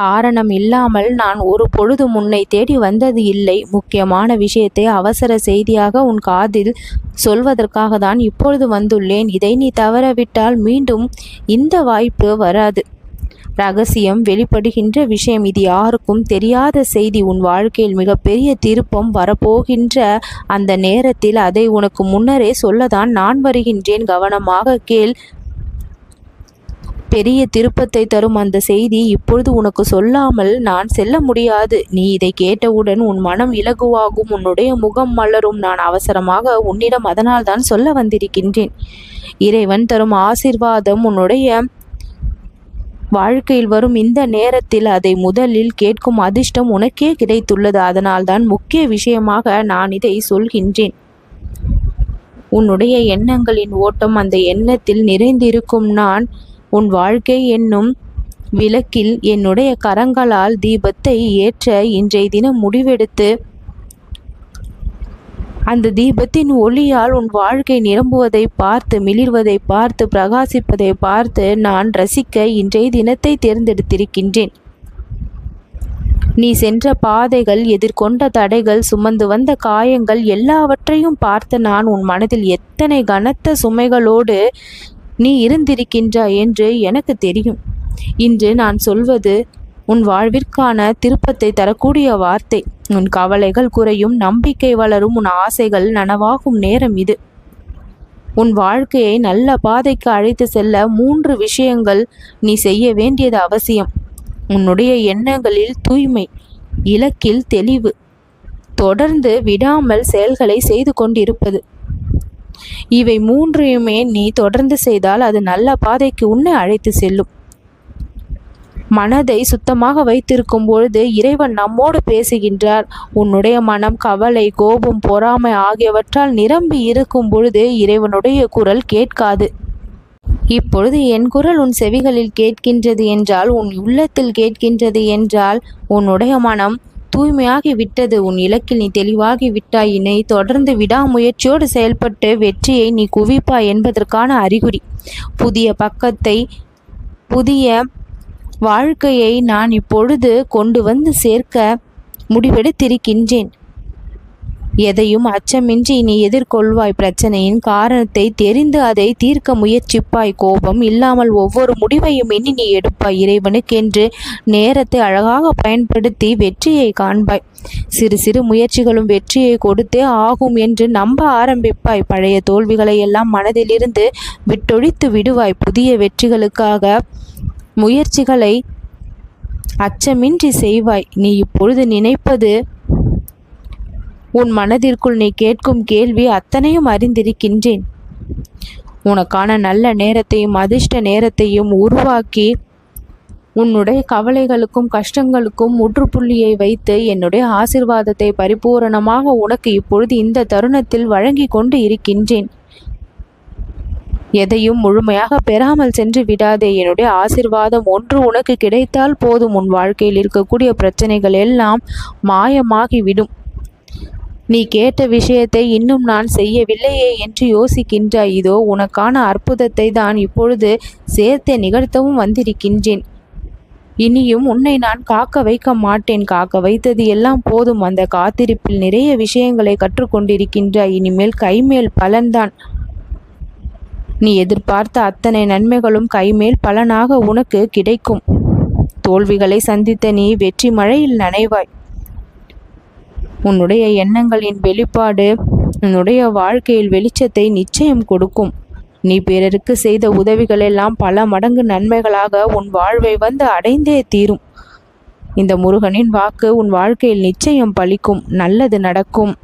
காரணம் இல்லாமல் நான் ஒரு பொழுது முன்னை தேடி வந்தது இல்லை. முக்கியமான விஷயத்தை அவசர செய்தியாக உன் காதில் சொல்வதற்காக தான் இப்பொழுது வந்துள்ளேன். இதை நீ தவறவிட்டால் மீண்டும் இந்த வாய்ப்பு வராது. ரகசியம் வெளிப்படுகின்ற விஷயம் இது யாருக்கும் தெரியாத செய்தி. உன் வாழ்க்கையில் மிகப்பெரிய திருப்பம் வரப்போகின்ற அந்த நேரத்தில் அதை உனக்கு முன்னரே சொல்லதான் நான் வருகின்றேன். கவனமாக கேள். பெரிய திருப்பத்தை தரும் அந்த செய்தி இப்பொழுது உனக்கு சொல்லாமல் நான் செல்ல முடியாது. நீ இதை கேட்டவுடன் உன் மனம் இலகுவாகும் உன்னுடைய முகம் மலரும். நான் அவசரமாக உன்னிடம் அதனால் தான் சொல்ல வந்திருக்கின்றேன். இறைவன் தரும் ஆசிர்வாதம் உன்னுடைய வாழ்க்கையில் வரும் இந்த நேரத்தில் அதை முதலில் கேட்கும் அதிர்ஷ்டம் உனக்கே கிடைத்துள்ளது. அதனால்தான் முக்கிய விஷயமாக நான் இதை சொல்கின்றேன். உன்னுடைய எண்ணங்களின் ஓட்டம் அந்த எண்ணத்தில் நிறைந்திருக்கும். நான் உன் வாழ்க்கை என்னும் விளக்கில் என்னுடைய கரங்களால் தீபத்தை ஏற்ற இன்றைய தினம் முடிவெடுத்து அந்த தீபத்தின் ஒளியால் உன் வாழ்க்கை நிரம்புவதை பார்த்து மிளிர்வதை பார்த்து பிரகாசிப்பதை பார்த்து நான் ரசிக்க இன்றைய தினத்தை தேர்ந்தெடுத்திருக்கின்றேன். நீ சென்ற பாதைகள் எதிர்கொண்ட தடைகள் சுமந்து வந்த காயங்கள் எல்லாவற்றையும் பார்த்து நான் உன் மனதில் எத்தனை கனத்த சுமைகளோடு நீ இருந்திருக்கின்றாய் என்று எனக்கு தெரியும். இன்று நான் சொல்வது உன் வாழ்விற்கான திருப்பத்தை தரக்கூடிய வார்த்தை. உன் கவலைகள் குறையும் நம்பிக்கை வளரும் உன் ஆசைகள் நனவாகும் நேரம் இது. உன் வாழ்க்கையை நல்ல பாதைக்கு அழைத்து செல்ல மூன்று விஷயங்கள் நீ செய்ய வேண்டியது அவசியம். உன்னுடைய எண்ணங்களில் தூய்மை இலக்கில் தெளிவு. தொடர்ந்து விடாமல் செயல்களை செய்து கொண்டிருப்பது. இவை மூன்றையுமே நீ தொடர்ந்து செய்தால் அது நல்ல பாதைக்கு உன்னை அழைத்து செல்லும். மனதை சுத்தமாக வைத்திருக்கும் பொழுது இறைவன் நம்மோடு பேசுகின்றார். உன்னுடைய மனம் கவலை கோபம் பொறாமை ஆகியவற்றால் நிரம்பி இருக்கும் பொழுது இறைவனுடைய குரல் கேட்காது. இப்பொழுது என் குரல் உன் செவிகளில் கேட்கின்றது என்றால் உன் உள்ளத்தில் கேட்கின்றது என்றால் உன்னுடைய மனம் தூய்மையாகி விட்டது. உன் இலக்கில் நீ தெளிவாகி விட்டாய். இனை தொடர்ந்து விடாமுயற்சியோடு செயல்பட்டு வெற்றியை நீ குவிப்பாய் என்பதற்கான அறிகுறி. புதிய பக்கத்தை புதிய வாழ்க்கையை நான் இப்பொழுது கொண்டு வந்து சேர்க்க முடிவெடுத்திருக்கின்றேன். எதையும் அச்சமின்றி நீ எதிர்கொள்வாய் பிரச்சனையின் காரணத்தை தெரிந்து அதை தீர்க்க முயற்சிப்பாய். கோபம் இல்லாமல் ஒவ்வொரு முடிவையும் எண்ணி நீ எடுப்பாய். இறைவனுக்கென்று நேரத்தை அழகாக பயன்படுத்தி வெற்றியை காண்பாய். சிறு சிறு முயற்சிகளும் வெற்றியை கொடுத்தே ஆகும் என்று நம்ப ஆரம்பிப்பாய். பழைய தோல்விகளை எல்லாம் மனதிலிருந்து விட்டொழித்து விடுவாய். புதிய வெற்றிகளுக்காக முயற்சிகளை அச்சமின்றி செய்வாய். நீ இப்பொழுது நினைப்பது உன் மனதிற்குள் நீ கேட்கும் கேள்வி அத்தனையும் அறிந்திருக்கின்றேன். உனக்கான நல்ல நேரத்தையும் அதிர்ஷ்ட நேரத்தையும் உருவாக்கி உன்னுடைய கவலைகளுக்கும் கஷ்டங்களுக்கும் முற்றுப்புள்ளியை வைத்து என்னுடைய ஆசிர்வாதத்தை பரிபூரணமாக உனக்கு இப்பொழுது இந்த தருணத்தில் வழங்கி கொண்டு இருக்கின்றேன். எதையும் முழுமையாக பெறாமல் சென்று விடாதே. என்னுடைய ஆசிர்வாதம் ஒன்று உனக்கு கிடைத்தால் போதும். உன் வாழ்க்கையில் இருக்கக்கூடிய பிரச்சனைகள் எல்லாம் மாயமாகிவிடும். நீ கேட்ட விஷயத்தை இன்னும் நான் செய்யவில்லையே என்று யோசிக்கின்றாய் இதோ உனக்கான அற்புதத்தை தான் இப்பொழுது சேர்த்தே நிகழ்த்தவும் வந்திருக்கின்றேன். இனியும் உன்னை நான் காக்க வைக்க மாட்டேன். காக்க வைத்தது எல்லாம் போதும். அந்த காத்திருப்பில் நிறைய விஷயங்களை கற்றுக்கொண்டிருக்கின்றாய் இனிமேல் கைமேல் பலன்தான். நீ எதிர்பார்த்த அத்தனை நன்மைகளும் கைமேல் பலனாக உனக்கு கிடைக்கும். தோல்விகளை சந்தித்த நீ வெற்றி மழையில் நனைவாய். உன்னுடைய எண்ணங்களின் வெளிப்பாடு உன்னுடைய வாழ்க்கையில் வெளிச்சத்தை நிச்சயம் கொடுக்கும். நீ பிறருக்கு செய்த உதவிகள் எல்லாம் பல மடங்கு நன்மைகளாக உன் வாழ்வை வந்து அடைந்தே தீரும். இந்த முருகனின் வாக்கு உன் வாழ்க்கையில் நிச்சயம் பலிக்கும் நல்லது நடக்கும்.